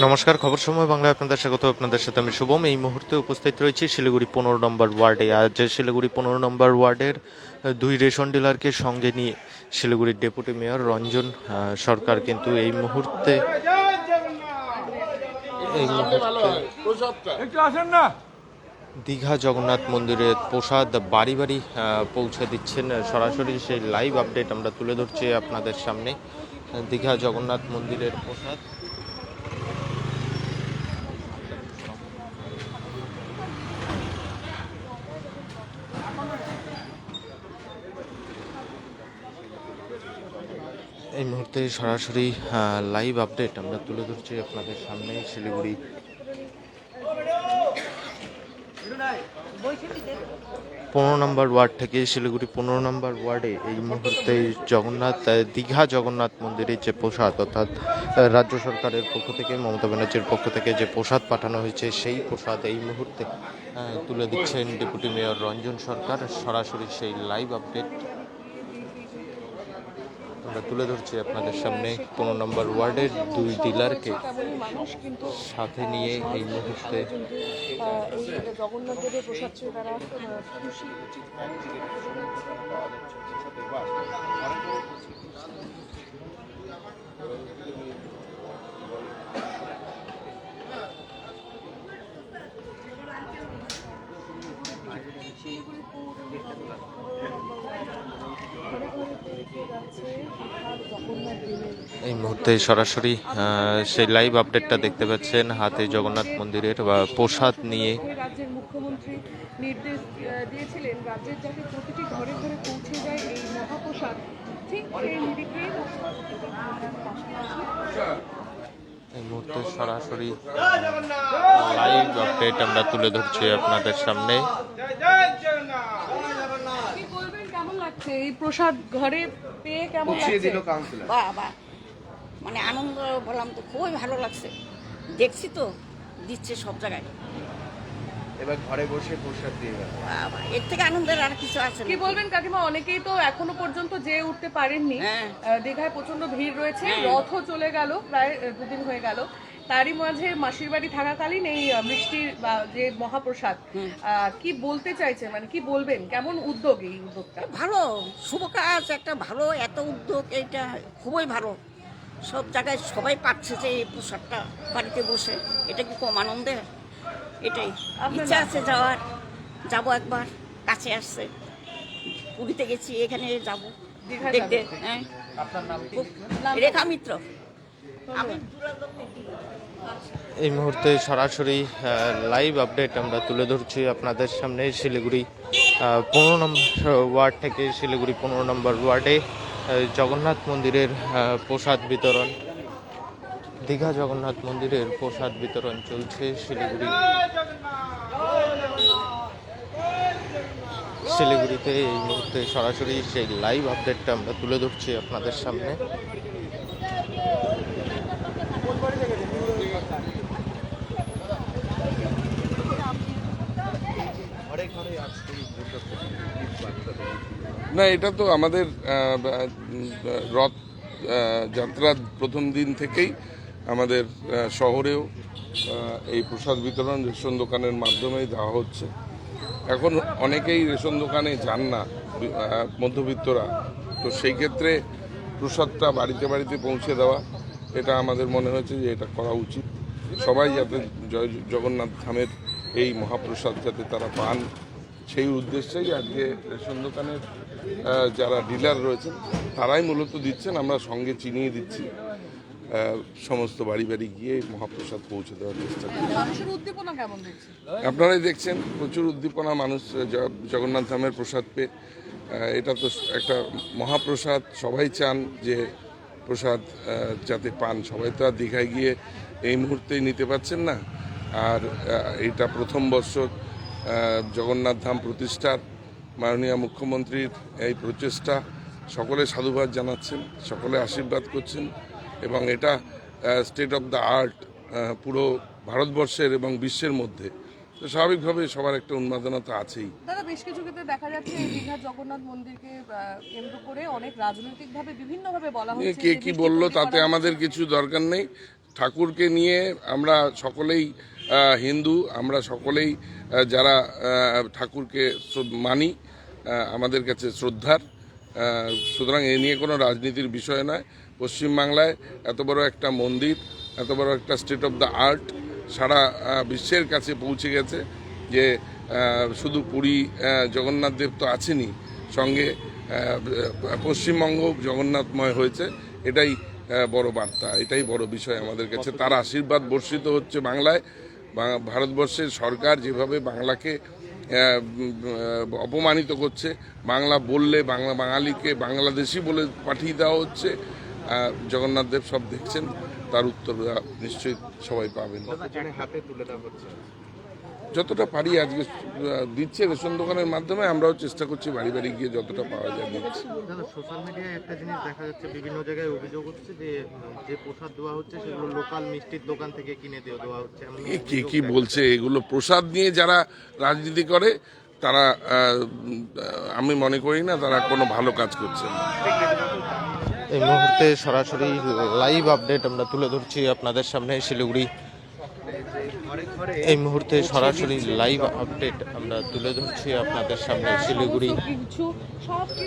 নমস্কার, খবর সময় বাংলায় আপনাদের স্বাগত। আপনাদের সাথে আমি শুভম। এই মুহূর্তে উপস্থিত রয়েছি শিলিগুড়ি পনেরো নম্বর ওয়ার্ডে। আজ শিলিগুড়ি পনেরো নম্বর ওয়ার্ডের দুই রেশন ডিলারকে সঙ্গে নিয়ে শিলিগুড়ির ডেপুটি মেয়র রঞ্জন সরকার কিন্তু এই মুহূর্তে এই মুহূর্তে দীঘা জগন্নাথ মন্দিরের প্রসাদ বাড়ি বাড়ি পৌঁছে দিচ্ছেন। সরাসরি সেই লাইভ আপডেট আমরা তুলে ধরছি আপনাদের সামনে। দীঘা জগন্নাথ মন্দিরের প্রসাদ। এই মুহূর্তে সরাসরি লাইভ আপডেট আমরা তুলে ধরছি আপনাদের সামনে শিলিগুড়ি। পনেরো নম্বর ওয়ার্ড থেকে শিলিগুড়ি পনেরো নম্বর ওয়ার্ডে এই মুহূর্তে জগন্নাথ দীঘা জগন্নাথ মন্দিরের যে প্রসাদ অর্থাৎ রাজ্য সরকারের পক্ষ থেকে, মমতা ব্যানার্জির পক্ষ থেকে যে প্রসাদ পাঠানো হয়েছে, সেই প্রসাদ এই মুহূর্তে তুলে দিচ্ছেন ডেপুটি মেয়র রঞ্জন সরকার। সরাসরি সেই লাইভ আপডেট আমরা তুলে ধরছি আপনাদের সামনে পনেরো নম্বর ওয়ার্ডের দুই ডিলারকে সাথে নিয়ে এই মুহূর্তে। জগন্নাথ এই মুহূর্তে সরাসরি সেই লাইভ আপডেটটা দেখতে পাচ্ছেন। হাতে জগন্নাথ মন্দিরের বা প্রসাদ নিয়ে। রাজ্যের মুখ্যমন্ত্রী নির্দেশ দিয়েছিলেন রাজ্যের যাতে প্রতিটি ঘরে ঘরে পৌঁছে যায় এই মহাপ্রসাদ। ঠিক সেই নিরিখেই এই মুহূর্তে সরাসরি লাইভ আপডেট আমরা তুলে ধরছি আপনাদের সামনে কি বলবেন কেমন লাগছে এই প্রসাদ ঘরে পেয়ে কেমন লাগছে? বাহ বাহ। মানে আনন্দ বললাম তো খুবই ভালো লাগছে। দেখছি তো দিচ্ছে সব জায়গায়। এবার ঘরে বসে প্রসাদ দিয়ে গেল। বাহ, বাহ, এর থেকে আনন্দের আর কিছু আছে কি বলবেন কাকিমা অনেকেই তো এখনও পর্যন্ত যে উঠতে পারেননি। হ্যাঁ। আহ, দীঘায় প্রচণ্ড ভিড় রয়েছে হ্যাঁ। রথও চলে গেল প্রায় দুদিন হয়ে গেল। তারই মাঝে মাসির বাড়ি থাকাকালীন এই মিষ্টির বা যে মহাপ্রসাদ কি বলতে চাইছে মানে কি বলবেন? কেমন উদ্যোগ এই উদ্যোগটা? ভালো শুভ কাজ একটা ভালো এত উদ্যোগ এইটা খুবই ভালো। সব জায়গায় সবাই পাচ্ছে যে এই প্রসাদটা বাড়িতে বসে। এটা কি কম আনন্দের এটাই। আপনার ইচ্ছা আছে যাওয়ার। যাব একবার কাছে আসছে পুরীতে গেছি এখানে যাব। দেখতে হ্যাঁ। রেখা মিত্র। এই মুহূর্তে সরাসরি লাইভ আপডেট আমরা তুলে ধরছি আপনাদের সামনে শিলিগুড়ি পনেরো নম্বর ওয়ার্ড থেকে শিলিগুড়ি পনেরো নম্বর ওয়ার্ডে জগন্নাথ মন্দিরের প্রসাদ বিতরণ, দীঘা জগন্নাথ মন্দিরের প্রসাদ বিতরণ চলছে শিলিগুড়ি। শিলিগুড়িতে এই মুহূর্তে সরাসরি সেই লাইভ আপডেটটা আমরা তুলে ধরছি আপনাদের সামনে ঘরে ঘরে আজকে এই প্রসাদ কি বার্তা দেবেন? না, এটা তো আমাদের রথ যাত্রার প্রথম দিন থেকেই আমাদের শহরেও এই প্রসাদ বিতরণ রেশন দোকানের মাধ্যমেই দেওয়া হচ্ছে। এখন অনেকেই রেশন দোকানে যান না মধ্যবিত্তরা। তো সেই ক্ষেত্রে প্রসাদটা বাড়িতে বাড়িতে পৌঁছে দেওয়া, এটা আমাদের মনে হয়েছে যে এটা করা উচিত। সবাই যাতে জয়, জগন্নাথ ধামের এই মহাপ্রসাদ যাতে তারা পান সেই উদ্দেশ্যেই আজকে রেশন দোকানের যারা ডিলার রয়েছেন তারাই মূলত দিচ্ছেন আমরা সঙ্গে চিনিয়ে দিচ্ছি সমস্ত বাড়ি বাড়ি গিয়ে মহাপ্রসাদ পৌঁছে দেওয়ার চেষ্টা করছি। আপনারাই দেখছেন প্রচুর উদ্দীপনা মানুষ জগন্নাথ ধামের প্রসাদ পেয়ে এটা তো একটা মহাপ্রসাদ সবাই চান যে প্রসাদ যাতে পান সবাই তো আর দীঘায় গিয়ে এই মুহূর্তেই নিতে পারছেন না। আর এটা প্রথম আহ, জগন্নাথ ধাম প্রতিষ্ঠার মাননীয় মুখ্যমন্ত্রীর এই প্রচেষ্টা সকলে সাধুবাদ জানাচ্ছেন সকলে আশীর্বাদ করছেন এবং এটা স্টেট অফ দ্য আর্ট পুরো ভারতবর্ষের এবং বিশ্বের মধ্যে। তো স্বাভাবিকভাবে সবার একটা উন্মাদনা তো আছেই। দাদা বেশ কিছু ক্ষেত্রে দেখা যাচ্ছে দীঘার জগন্নাথ মন্দিরকে কেন্দ্র করে অনেক রাজনৈতিক ভাবে বিভিন্ন ভাবে বলা হচ্ছে কে কি বলল তাতে আমাদের কিছু দরকার নেই। ঠাকুরকে নিয়ে আমরা সকলেই হিন্দু, আমরা সকলেই যারা ঠাকুরকে মানি আমাদের কাছে শ্রদ্ধার সুতরাং এ নিয়ে কোনো রাজনীতির বিষয় নয়। পশ্চিমবাংলায় এত বড় একটা মন্দির, এত বড় একটা স্টেট অফ দ্য আর্ট সারা বিশ্বের কাছে পৌঁছে গেছে যে শুধু পুরী জগন্নাথ দেব তো আছেনই, সঙ্গে পশ্চিমবঙ্গ জগন্নাথময় হয়েছে, এটাই বড় বার্তা, এটাই বড় বিষয় আমাদের কাছে। তার আশীর্বাদ বর্ষিত হচ্ছে বাংলায়। ভারতবর্ষের সরকার যেভাবে বাংলাকে অপমানিত করছে, বাংলা বললে, বাংলা বাঙালিকে বাংলাদেশি বলে পাঠিয়ে দেওয়া হচ্ছে জগন্নাথ দেব সব দেখছেন, তার উত্তর নিশ্চয়ই সবাই পাবেন। যতটা পারি আজকে দিচ্ছে রেশন দোকানের মাধ্যমে আমরাও চেষ্টা করছি বাড়ি বাড়ি গিয়ে যতটা পাওয়া যায় দিচ্ছি। সোশ্যাল মিডিয়ায় একটা জিনিস দেখা যাচ্ছে বিভিন্ন জায়গায় অভিযোগ হচ্ছে যে যে প্রসাদ দেওয়া হচ্ছে সেগুলো লোকাল মিষ্টির দোকান থেকে কিনে দিয়ে দেওয়া হচ্ছে কে কি বলছে? এগুলো প্রসাদ নিয়ে যারা রাজনীতি করে তারা আমি মনে করি না তারা কোনো ভালো কাজ করছে এই মুহূর্তে সরাসরি লাইভ আপডেট আমরা তুলে ধরছি আপনাদের সামনে শিলিগুড়ি এই মুহূর্তে সরাসরি লাইভ আপডেট আমরা তুলে ধরছি আপনাদের সামনে শিলিগুড়ি।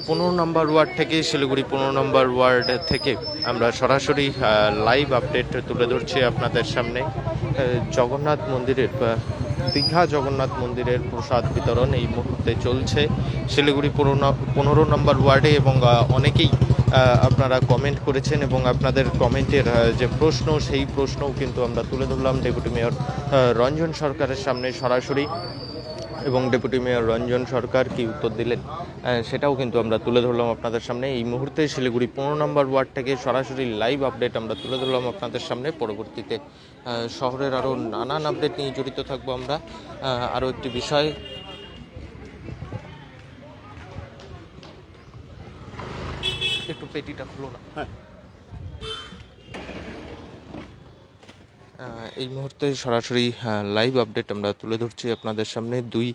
পনেরো নম্বর ওয়ার্ড থেকে শিলিগুড়ি পনেরো নম্বর ওয়ার্ড থেকে আমরা সরাসরি লাইভ আপডেট তুলে ধরছি আপনাদের সামনে। জগন্নাথ মন্দিরের দীঘা জগন্নাথ মন্দিরের প্রসাদ বিতরণ এই মুহূর্তে চলছে। শিলিগুড়ি পনেরো নম্বর ওয়ার্ডে এবং অনেকেই আপনারা কমেন্ট করেছেন এবং আপনাদের কমেন্টের যে প্রশ্ন, সেই প্রশ্নও কিন্তু আমরা তুলে ধরলাম। ডেপুটি মেয়র রঞ্জন সরকারের সামনে সরাসরি এবং ডেপুটি মেয়র রঞ্জন সরকার কি উত্তর দিলেন সেটাও কিন্তু আমরা তুলে ধরলাম আপনাদের সামনে। এই মুহূর্তে শিলিগুড়ি পনেরো নম্বর ওয়ার্ড থেকে সরাসরি লাইভ আপডেট আমরা তুলে ধরলাম আপনাদের সামনে। পরবর্তীতে শহরের আরও নানান আপডেট নিয়ে জড়িত থাকব আমরা। আরও একটি বিষয় একটু পেটিটা খুলো না। আহ, এই মুহূর্তে সরাসরি লাইভ আপডেট আমরা তুলে ধরছি আপনাদের সামনে। দুই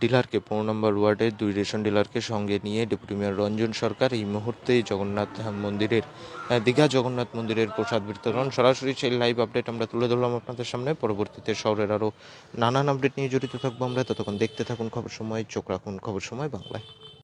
ডিলারকে পনেরো নম্বর ওয়ার্ডের দুই রেশন ডিলারকে সঙ্গে নিয়ে ডেপুটি মেয়র রঞ্জন সরকার এই মুহূর্তে জগন্নাথ মন্দিরের দীঘা জগন্নাথ মন্দিরের প্রসাদ বিতরণ। সরাসরি সেই লাইভ আপডেট আমরা তুলে ধরলাম আপনাদের সামনে। পরবর্তীতে শহরের আরও নানান আপডেট নিয়ে জড়িত থাকব আমরা। ততক্ষণ দেখতে থাকুন খবর সময় চোখ রাখুন খবর সময় বাংলায়।